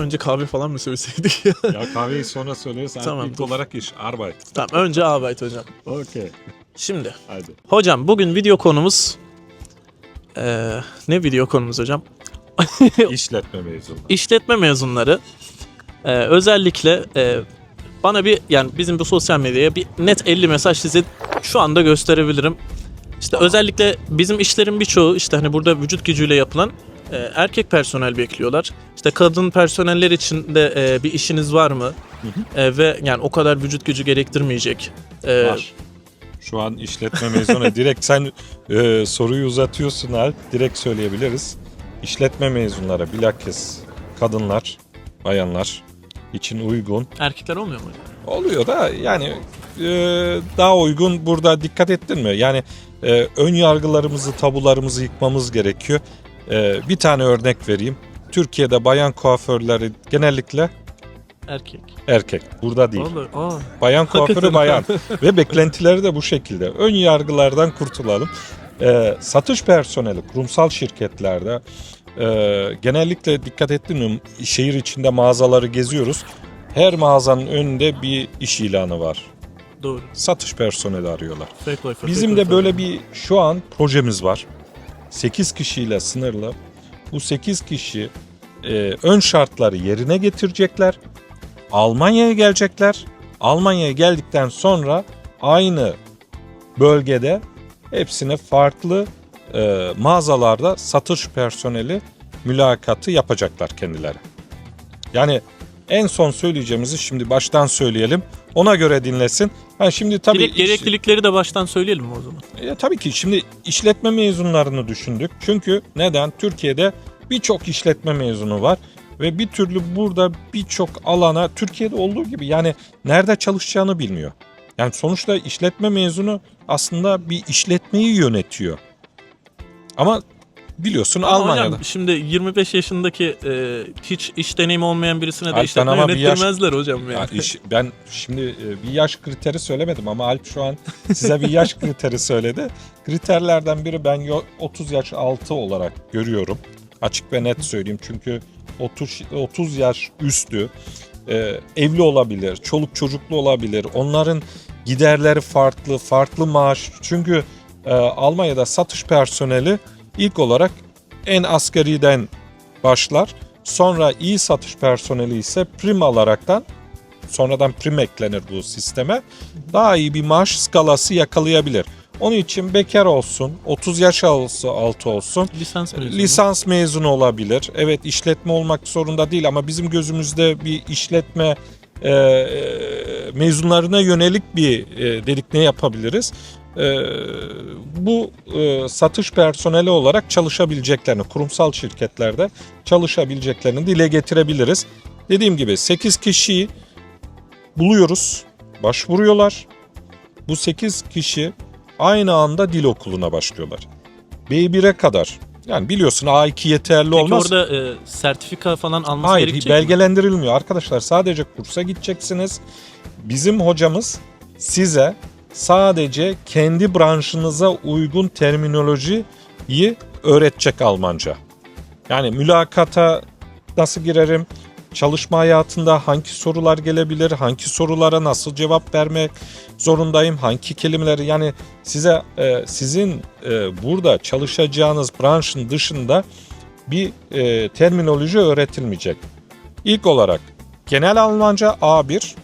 önce kahve falan mı söyleseydik ya? Kahveyi sonra söyleriz. Tamam, ilk olarak iş. Arbeit. tamam önce Arbeit hocam. Okey. Şimdi Hadi. hocam bugün video konumuz Eee, ne video konumuz hocam? İşletme mezunu. İşletme mezunları eee, özellikle eee, bana bir yani bizim bu sosyal medyaya bir net 50 mesaj size şu anda gösterebilirim. İşte özellikle bizim işlerin birçoğu işte hani burada vücut gücüyle yapılan eee, erkek personel bekliyorlar. İşte kadın personeller için de eee, bir işiniz var mı? Eee, ve yani o kadar vücut gücü gerektirmeyecek. Eee, Var. Şu an işletme mezunu. direkt sen e, soruyu uzatıyorsun Alp. Direkt söyleyebiliriz. İşletme mezunları bilakis kadınlar, bayanlar için uygun. erkekler olmuyor mu? Oluyor da yani e, daha uygun burada dikkat ettin mi? Yani e, ön yargılarımızı, tabularımızı yıkmamız gerekiyor. E, bir tane örnek vereyim. Türkiye'de bayan kuaförleri genellikle Erkek. erkek. Burada değil. Olur. Aa. Bayan kuaförü bayan. Ve beklentileri de bu şekilde. Ön yargılardan kurtulalım. Ee, satış personeli kurumsal şirketlerde e, genellikle dikkat ettin şehir içinde mağazaları geziyoruz. Her mağazanın önünde bir iş ilanı var. Doğru. Satış personeli arıyorlar. Fake life, Bizim fake de böyle bir şu an projemiz var. 8 kişiyle sınırlı. Bu 8 kişi e, ön şartları yerine getirecekler. Almanya'ya gelecekler. Almanya'ya geldikten sonra aynı bölgede hepsine farklı e, mağazalarda satış personeli mülakatı yapacaklar kendileri. Yani en son söyleyeceğimizi şimdi baştan söyleyelim. Ona göre dinlesin. Ha şimdi tabii Direkt iş- gereklilikleri de baştan söyleyelim mi o zaman? e, tabii ki şimdi işletme mezunlarını düşündük. Çünkü neden? Türkiye'de birçok işletme mezunu var ve bir türlü burada birçok alana Türkiye'de olduğu gibi yani nerede çalışacağını bilmiyor. Yani sonuçta işletme mezunu aslında bir işletmeyi yönetiyor. Ama biliyorsun Ama Almanya'da. Hocam şimdi 25 yaşındaki e, hiç iş deneyimi olmayan birisine de Alpten işletme ama bir yaş- yönettirmezler hocam Ya yani. iş- ben şimdi e, bir yaş kriteri söylemedim ama Alp şu an size bir yaş kriteri söyledi. Kriterlerden biri ben yo- 30 yaş altı olarak görüyorum. Açık ve net söyleyeyim çünkü 30 30 yaş üstü e, evli olabilir, çoluk çocuklu olabilir. Onların giderleri farklı, farklı maaş. Çünkü e, Almanya'da satış personeli ilk olarak en asgariden başlar. Sonra iyi satış personeli ise prim alaraktan sonradan prim eklenir bu sisteme. Daha iyi bir maaş skalası yakalayabilir. Onun için bekar olsun, 30 yaş altı olsun, Lisans mezunu. lisans mezunu olabilir. Evet işletme olmak zorunda değil ama bizim gözümüzde bir işletme e, e, mezunlarına yönelik bir e, dedik ne yapabiliriz? E, bu e, satış personeli olarak çalışabileceklerini, kurumsal şirketlerde çalışabileceklerini dile getirebiliriz. Dediğim gibi 8 kişiyi buluyoruz, başvuruyorlar. Bu 8 kişi aynı anda dil okuluna başlıyorlar. B1'e kadar. Yani biliyorsun A2 yeterli Peki olmaz. orada e, sertifika falan alması Hayır gerekecek mi? belgelendirilmiyor arkadaşlar. Sadece kursa gideceksiniz. Bizim hocamız size sadece kendi branşınıza uygun terminolojiyi öğretecek Almanca. Yani mülakata nasıl girerim? Çalışma hayatında hangi sorular gelebilir? Hangi sorulara nasıl cevap vermek zorundayım? Hangi kelimeleri yani size e, sizin e, burada çalışacağınız branşın dışında bir e, terminoloji öğretilmeyecek. İlk olarak genel Almanca A1,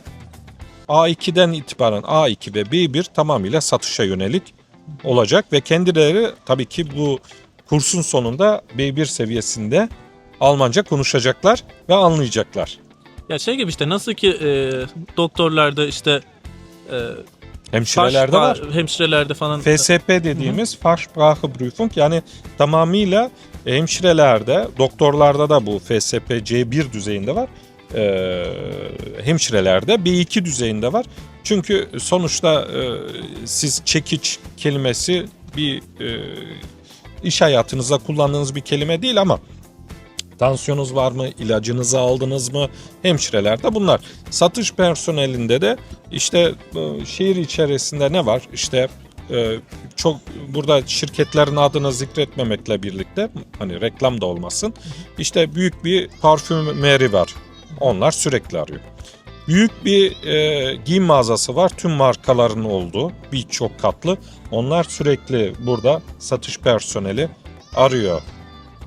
A2'den itibaren A2 ve B1 tamamıyla satışa yönelik olacak ve kendileri tabii ki bu kursun sonunda B1 seviyesinde Almanca konuşacaklar ve anlayacaklar. Ya şey gibi işte nasıl ki e, doktorlarda işte e, Hemşirelerde var. hemşirelerde falan FSP dediğimiz Fachspracheprüfung yani tamamıyla hemşirelerde, doktorlarda da bu FSP C1 düzeyinde var. Ee, hemşirelerde B2 düzeyinde var. Çünkü sonuçta e, siz çekiç kelimesi bir e, iş hayatınızda kullandığınız bir kelime değil ama tansiyonunuz var mı, ilacınızı aldınız mı, hemşirelerde bunlar. Satış personelinde de işte e, şehir içerisinde ne var? İşte e, çok burada şirketlerin adını zikretmemekle birlikte hani reklam da olmasın. İşte büyük bir parfümeri var. Onlar sürekli arıyor. Büyük bir e, giyim mağazası var. Tüm markaların olduğu birçok katlı. Onlar sürekli burada satış personeli arıyor.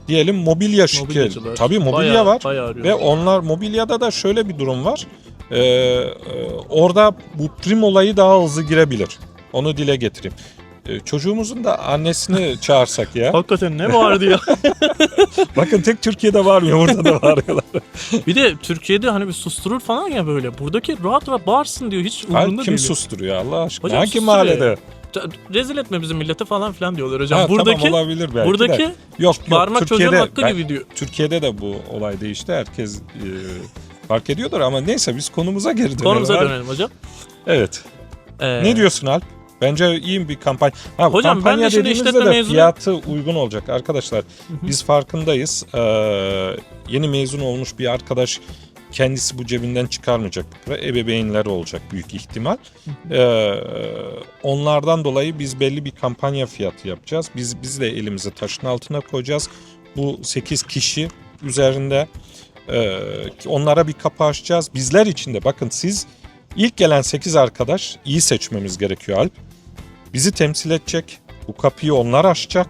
Diyelim mobilya şirketi. Tabii mobilya Bayağı- var. Bayağı arıyor. Ve onlar mobilyada da şöyle bir durum var. Ee, orada bu prim olayı daha hızlı girebilir. Onu dile getireyim. Ee, çocuğumuzun da annesini çağırsak ya. Hakikaten ne vardı ya? Bakın tek Türkiye'de var mı? Burada da var. bir de Türkiye'de hani bir susturur falan ya böyle. Buradaki rahat rahat bağırsın diyor. Hiç umurunda kim değil. susturuyor Allah aşkına? Hocam Hangi susturuyor mahallede? Rezil etme bizim millete falan filan diyorlar hocam. Ha, buradaki tamam olabilir belki buradaki de. Yok yok çocuğun Türkiye'de, hakkı ben- gibi diyor. Türkiye'de de bu olay değişti. Herkes e, fark ediyordur ama neyse biz konumuza geri dönelim. Konumuza dönelim hocam. Evet. Ee, Ne diyorsun Alp? Bence iyi bir kampanya. Ha, Hocam, ben kampanya de şimdi dediğimizde işletme de mezunu- fiyatı uygun olacak arkadaşlar. Biz farkındayız. Ee, yeni mezun olmuş bir arkadaş kendisi bu cebinden çıkarmayacak. Ve ebeveynler olacak büyük ihtimal. Ee, onlardan dolayı biz belli bir kampanya fiyatı yapacağız. Biz biz de elimizi taşın altına koyacağız. Bu 8 kişi üzerinde e, onlara bir kapı açacağız. Bizler için de bakın siz ilk gelen 8 arkadaş iyi seçmemiz gerekiyor Alp. Bizi temsil edecek. Bu kapıyı onlar açacak.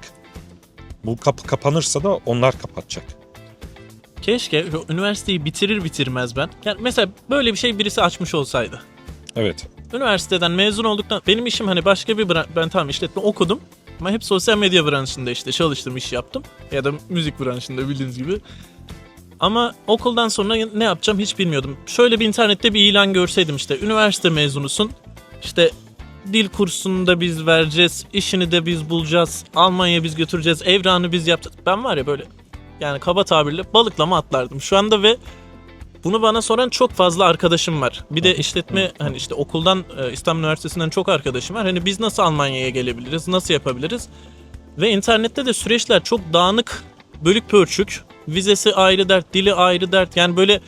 Bu kapı kapanırsa da onlar kapatacak. Keşke üniversiteyi bitirir bitirmez ben. Yani mesela böyle bir şey birisi açmış olsaydı. Evet. Üniversiteden mezun olduktan benim işim hani başka bir bran- ben tamam işletme okudum ama hep sosyal medya branşında işte çalıştım iş yaptım ya da müzik branşında bildiğiniz gibi. Ama okuldan sonra ne yapacağım hiç bilmiyordum. Şöyle bir internette bir ilan görseydim işte üniversite mezunusun işte dil kursunu da biz vereceğiz, işini de biz bulacağız, Almanya'ya biz götüreceğiz, evranı biz yapacağız. Ben var ya böyle yani kaba tabirle balıklama atlardım şu anda ve bunu bana soran çok fazla arkadaşım var. Bir de işletme hani işte okuldan e, İstanbul Üniversitesi'nden çok arkadaşım var. Hani biz nasıl Almanya'ya gelebiliriz? Nasıl yapabiliriz? Ve internette de süreçler çok dağınık, bölük pörçük. Vizesi ayrı dert, dili ayrı dert. Yani böyle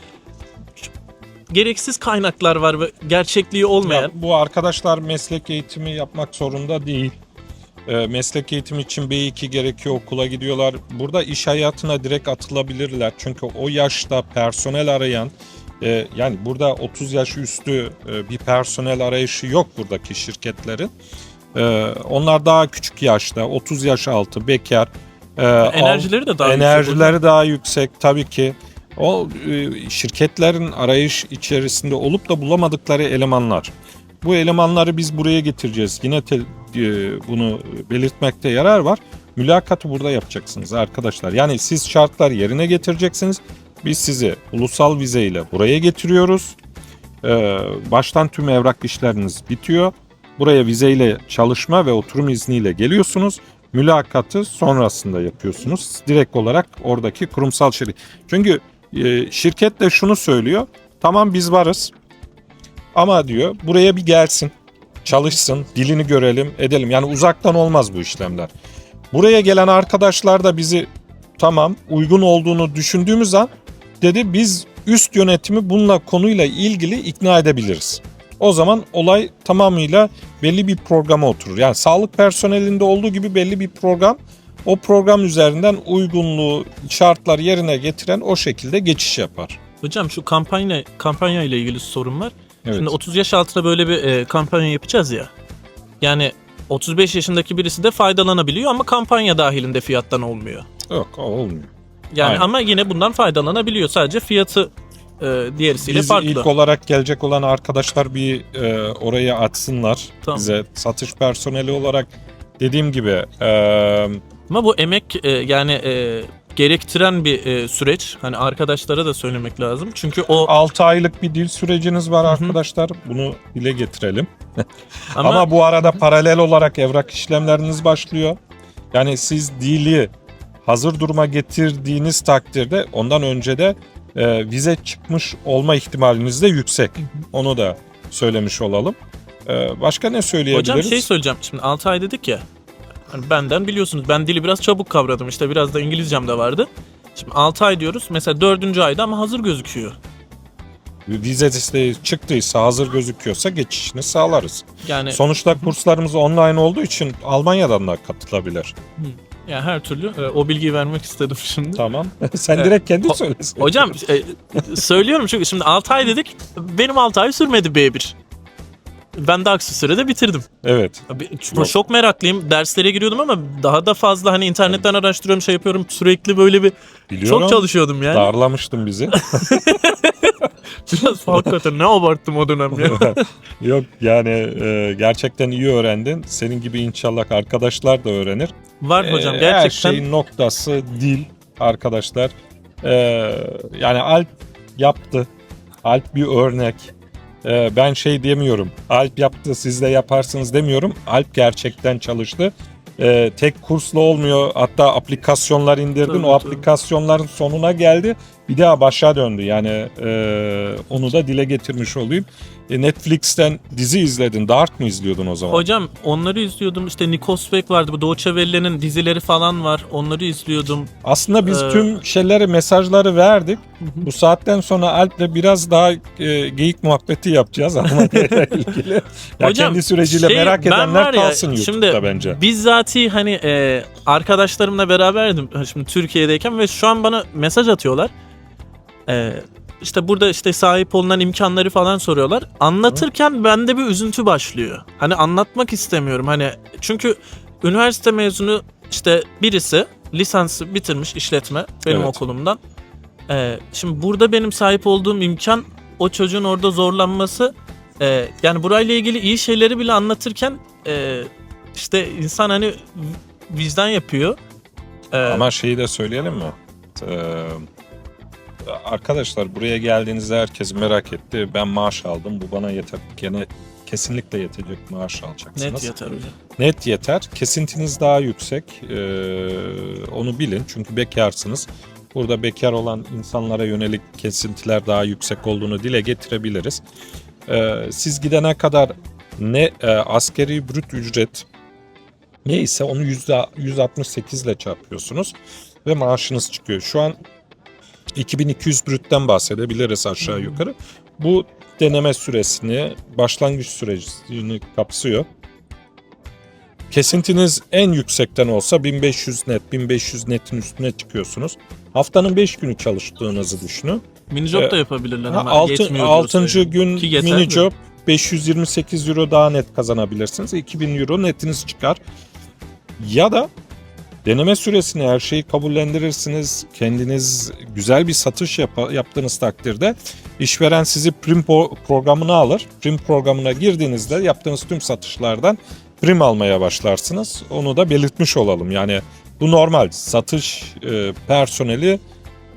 gereksiz kaynaklar var ve gerçekliği olmayan. Ya bu arkadaşlar meslek eğitimi yapmak zorunda değil. Ee, meslek eğitimi için B2 gerekiyor okula gidiyorlar. Burada iş hayatına direkt atılabilirler. Çünkü o yaşta personel arayan e, yani burada 30 yaş üstü e, bir personel arayışı yok buradaki şirketlerin. E, onlar daha küçük yaşta 30 yaş altı bekar. E, Enerjileri de daha yüksek enerjileri daha yüksek tabii ki. O e, şirketlerin arayış içerisinde olup da bulamadıkları elemanlar. Bu elemanları biz buraya getireceğiz. Yine te- e, bunu belirtmekte yarar var. Mülakatı burada yapacaksınız arkadaşlar. Yani siz şartlar yerine getireceksiniz. Biz sizi ulusal vizeyle buraya getiriyoruz. Ee, baştan tüm evrak işleriniz bitiyor. Buraya vizeyle çalışma ve oturum izniyle geliyorsunuz. Mülakatı sonrasında yapıyorsunuz. Direkt olarak oradaki kurumsal şirket. Çünkü e, şirket de şunu söylüyor. Tamam biz varız. Ama diyor buraya bir gelsin. Çalışsın, dilini görelim, edelim. Yani uzaktan olmaz bu işlemler. Buraya gelen arkadaşlar da bizi tamam uygun olduğunu düşündüğümüz an dedi biz üst yönetimi bununla konuyla ilgili ikna edebiliriz. O zaman olay tamamıyla belli bir programa oturur. Yani sağlık personelinde olduğu gibi belli bir program o program üzerinden uygunluğu, şartlar yerine getiren o şekilde geçiş yapar. Hocam şu kampanya kampanya ile ilgili sorun var. Evet. Şimdi 30 yaş altında böyle bir e, kampanya yapacağız ya. Yani 35 yaşındaki birisi de faydalanabiliyor ama kampanya dahilinde fiyattan olmuyor. Yok olmuyor. Yani Aynen. ama yine bundan faydalanabiliyor. Sadece fiyatı e, diğerisiyle Biz farklı. ilk olarak gelecek olan arkadaşlar bir e, oraya açsınlar. Tamam. Bize satış personeli olarak dediğim gibi e, Ama bu emek e, yani e, gerektiren bir e, süreç. Hani arkadaşlara da söylemek lazım. Çünkü o 6 aylık bir dil süreciniz var arkadaşlar. Bunu dile getirelim. ama, Ama, bu arada paralel olarak evrak işlemleriniz başlıyor. Yani siz dili hazır duruma getirdiğiniz takdirde ondan önce de e, vize çıkmış olma ihtimaliniz de yüksek. Onu da söylemiş olalım. E, başka ne söyleyebiliriz? hocam şey söyleyeceğim. Şimdi 6 ay dedik ya. Hani benden biliyorsunuz ben dili biraz çabuk kavradım. İşte biraz da İngilizcem de vardı. Şimdi 6 ay diyoruz. Mesela 4. ayda ama hazır gözüküyor. Vize isteği çıktıysa hazır gözüküyorsa geçişini sağlarız. Yani Sonuçta kurslarımız online olduğu için Almanya'dan da katılabilir. Yani her türlü e, o bilgiyi vermek istedim şimdi. Tamam. Sen Evet. direkt kendi Ho- söylesin. Hocam e, söylüyorum çünkü şimdi 6 ay dedik. Benim 6 ay sürmedi B1. Ben de aksi sürede bitirdim. Evet. Abi, Yok. Çok meraklıyım. Derslere giriyordum ama daha da fazla hani internetten araştırıyorum, şey yapıyorum. Sürekli böyle bir Biliyorum. çok çalışıyordum yani. Darlamıştın bizi. Biraz hakikaten ne abarttım o dönem ya. Yok yani e, gerçekten iyi öğrendin. Senin gibi inşallah arkadaşlar da öğrenir. Var hocam Ee, gerçekten. Her şeyin noktası dil arkadaşlar. Ee, yani Alp yaptı. Alp bir örnek. Ee, ben şey demiyorum. Alp yaptı siz de yaparsınız demiyorum. Alp gerçekten çalıştı. Ee, tek kursla olmuyor. Hatta aplikasyonlar indirdin. Tabii, o tabii. aplikasyonların sonuna geldi. Bir daha başa döndü. Yani e, onu da dile getirmiş olayım. E, Netflix'ten dizi izledin. Dark mı izliyordun o zaman? Hocam onları izliyordum. İşte Nikos Beck vardı. Bu Deutsche Welle'nin dizileri falan var. Onları izliyordum. Aslında biz Ee, tüm şeyleri, mesajları verdik. Bu saatten sonra Alp'le biraz daha e, geyik muhabbeti yapacağız Almanya ile ilgili. Ya Hocam, kendi süreciyle şey, merak edenler ya, kalsın YouTube'da şimdi bence. Bizzati hani e, arkadaşlarımla beraberdim şimdi Türkiye'deyken ve şu an bana mesaj atıyorlar. E, işte burada işte sahip olunan imkanları falan soruyorlar. Anlatırken bende bir üzüntü başlıyor. Hani anlatmak istemiyorum. Hani çünkü üniversite mezunu işte birisi lisansı bitirmiş işletme benim Evet. okulumdan. E, şimdi burada benim sahip olduğum imkan o çocuğun orada zorlanması e, yani burayla ilgili iyi şeyleri bile anlatırken e, işte insan hani vicdan yapıyor. E, Ama şeyi de söyleyelim mi? Ee, arkadaşlar buraya geldiğinizde herkes merak etti. Ben maaş aldım. Bu bana yeter. Gene kesinlikle yetecek maaş alacaksınız. net yeter hocam. Net yeter. Kesintiniz daha yüksek. Ee, onu bilin. Çünkü bekarsınız. Burada bekar olan insanlara yönelik kesintiler daha yüksek olduğunu dile getirebiliriz. Ee, siz gidene kadar ne e, askeri brüt ücret neyse onu yüzde 168 ile çarpıyorsunuz ve maaşınız çıkıyor. Şu an 2200 brütten bahsedebiliriz aşağı yukarı. Bu deneme süresini, başlangıç sürecini kapsıyor. Kesintiniz en yüksekten olsa 1500 net, 1500 netin üstüne çıkıyorsunuz. Haftanın 5 günü çalıştığınızı düşünün. Mini job Ee, da yapabilirler Ha, ama altı, altıncı diyorsa gün Ki yeter mini mi? job 528 euro daha net kazanabilirsiniz. 2000 euro netiniz çıkar. Ya da deneme süresini her şeyi kabullendirirsiniz. Kendiniz güzel bir satış yap- yaptığınız takdirde işveren sizi prim programına alır. Prim programına girdiğinizde yaptığınız tüm satışlardan prim almaya başlarsınız. Onu da belirtmiş olalım. Yani bu normal. Satış e, personeli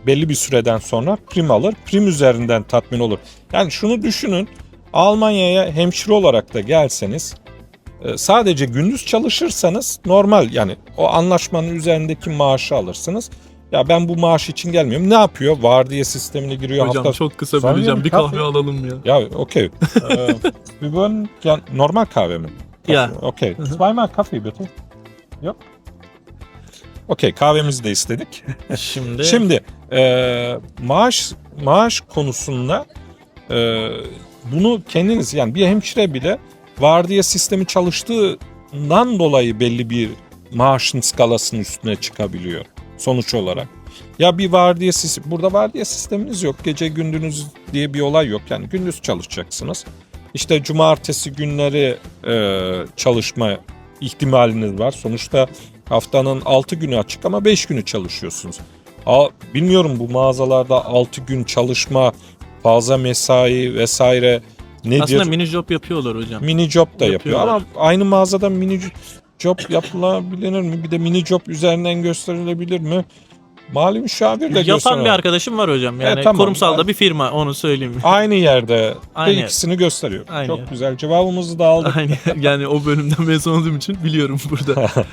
belli bir süreden sonra prim alır. Prim üzerinden tatmin olur. Yani şunu düşünün. Almanya'ya hemşire olarak da gelseniz sadece gündüz çalışırsanız normal yani o anlaşmanın üzerindeki maaşı alırsınız. Ya ben bu maaş için gelmiyorum. Ne yapıyor? Vardiya sistemine giriyor. Hocam hafta... çok kısa böleceğim. Bir kahve- kahve alalım ya. Ya okey. Ee, Wir wollen gern normal kahve mi? Ya. Okey. Zweimal Kaffee bitte. Yok. Okey kahvemizi de istedik. Şimdi, Şimdi e, maaş maaş konusunda e, bunu kendiniz yani bir hemşire bile vardiya sistemi çalıştığından dolayı belli bir maaşın skalasının üstüne çıkabiliyor sonuç olarak. Ya bir vardiya sistemi, burada vardiya sisteminiz yok. Gece gündüz diye bir olay yok. Yani gündüz çalışacaksınız. İşte cumartesi günleri e, çalışma ihtimaliniz var. Sonuçta haftanın 6 günü açık ama 5 günü çalışıyorsunuz. A, bilmiyorum bu mağazalarda 6 gün çalışma, fazla mesai vesaire nedir? aslında mini job yapıyorlar hocam. mini job da yapıyor Yapıyorlar. ama aynı mağazada mini job yapılabilir mi? Bir de mini job üzerinden gösterilebilir mi? Mali müşavir de Yapan gösteriyor. bir arkadaşım var hocam. Yani tamam. kurumsalda bir firma onu söyleyeyim. Aynı yerde Aynı de ikisini gösteriyor. Aynı Çok yer. güzel. Cevabımızı da aldık. Aynen. Yani o bölümden mezun olduğum için biliyorum burada.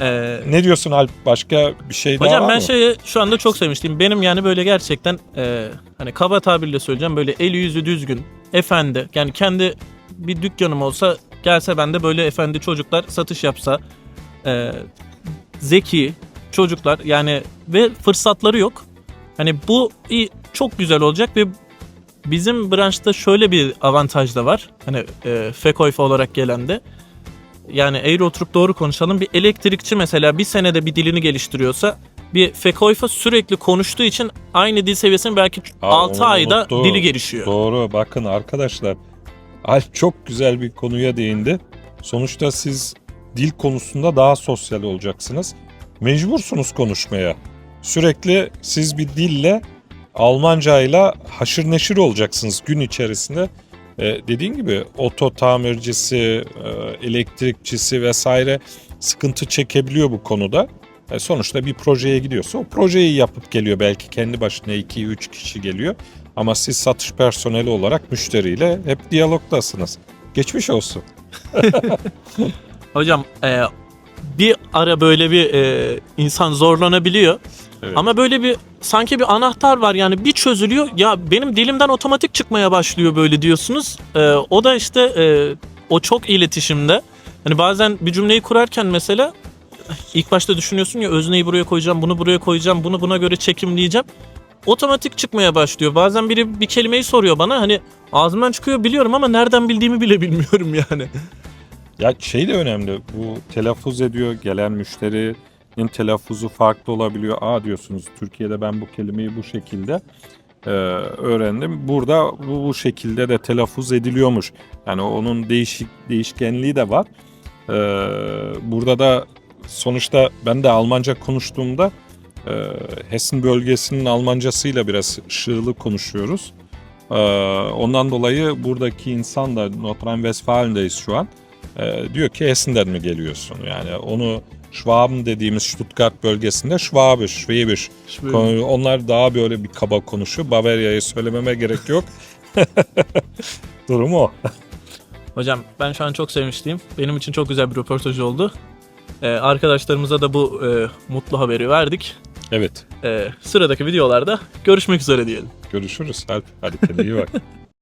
Ee, ne diyorsun Alp? Başka bir şey daha Hocam var ben mı? şeyi şu anda çok sevmiştim. Benim yani böyle gerçekten e, hani kaba tabirle söyleyeceğim böyle eli yüzü düzgün, efendi. Yani kendi bir dükkanım olsa gelse ben de böyle efendi çocuklar satış yapsa e, zeki çocuklar yani ve fırsatları yok. Hani bu iyi, çok güzel olacak ve bizim branşta şöyle bir avantaj da var. Hani e, Fekoyfa olarak gelen de yani eğri oturup doğru konuşalım. Bir elektrikçi mesela bir senede bir dilini geliştiriyorsa bir Fekoyfa sürekli konuştuğu için aynı dil seviyesinin belki Aa, 6 onu ayda unuttu. dili gelişiyor. Doğru bakın arkadaşlar Alp çok güzel bir konuya değindi. Sonuçta siz dil konusunda daha sosyal olacaksınız. Mecbursunuz konuşmaya. Sürekli siz bir dille Almancayla haşır neşir olacaksınız gün içerisinde. Ee, dediğin gibi oto tamircisi, e, elektrikçisi vesaire sıkıntı çekebiliyor bu konuda. E, sonuçta bir projeye gidiyorsa o projeyi yapıp geliyor belki kendi başına 2-3 kişi geliyor. Ama siz satış personeli olarak müşteriyle hep diyalogdasınız. Geçmiş olsun. Hocam e, bir ara böyle bir e, insan zorlanabiliyor. Evet. Ama böyle bir sanki bir anahtar var yani bir çözülüyor. Ya benim dilimden otomatik çıkmaya başlıyor böyle diyorsunuz. E, o da işte e, o çok iletişimde. Hani bazen bir cümleyi kurarken mesela ilk başta düşünüyorsun ya özneyi buraya koyacağım, bunu buraya koyacağım, bunu buna göre çekimleyeceğim. Otomatik çıkmaya başlıyor. Bazen biri bir kelimeyi soruyor bana hani ağzımdan çıkıyor biliyorum ama nereden bildiğimi bile bilmiyorum yani. Ya şey de önemli. Bu telaffuz ediyor gelen müşterinin telaffuzu farklı olabiliyor. Aa diyorsunuz Türkiye'de ben bu kelimeyi bu şekilde e, öğrendim. Burada bu, bu şekilde de telaffuz ediliyormuş. Yani onun değişik değişkenliği de var. E, burada da sonuçta ben de Almanca konuştuğumda e, Hessen bölgesinin Almancasıyla biraz şığlı konuşuyoruz. E, ondan dolayı buradaki insan da Nordrhein-Westfalen'deyiz şu an. Ee, diyor ki Essen'den mi geliyorsun? Yani onu Schwaben dediğimiz Stuttgart bölgesinde Schwabisch, Schwäbisch. Konu- Onlar daha böyle bir kaba konuşuyor. Bavarya'yı söylememe gerek yok. Durum o. Hocam ben şu an çok sevmiştim. Benim için çok güzel bir röportaj oldu. Ee, arkadaşlarımıza da bu e, mutlu haberi verdik. Evet. Ee, sıradaki videolarda görüşmek üzere diyelim. Görüşürüz. Hadi, hadi kendine iyi bak.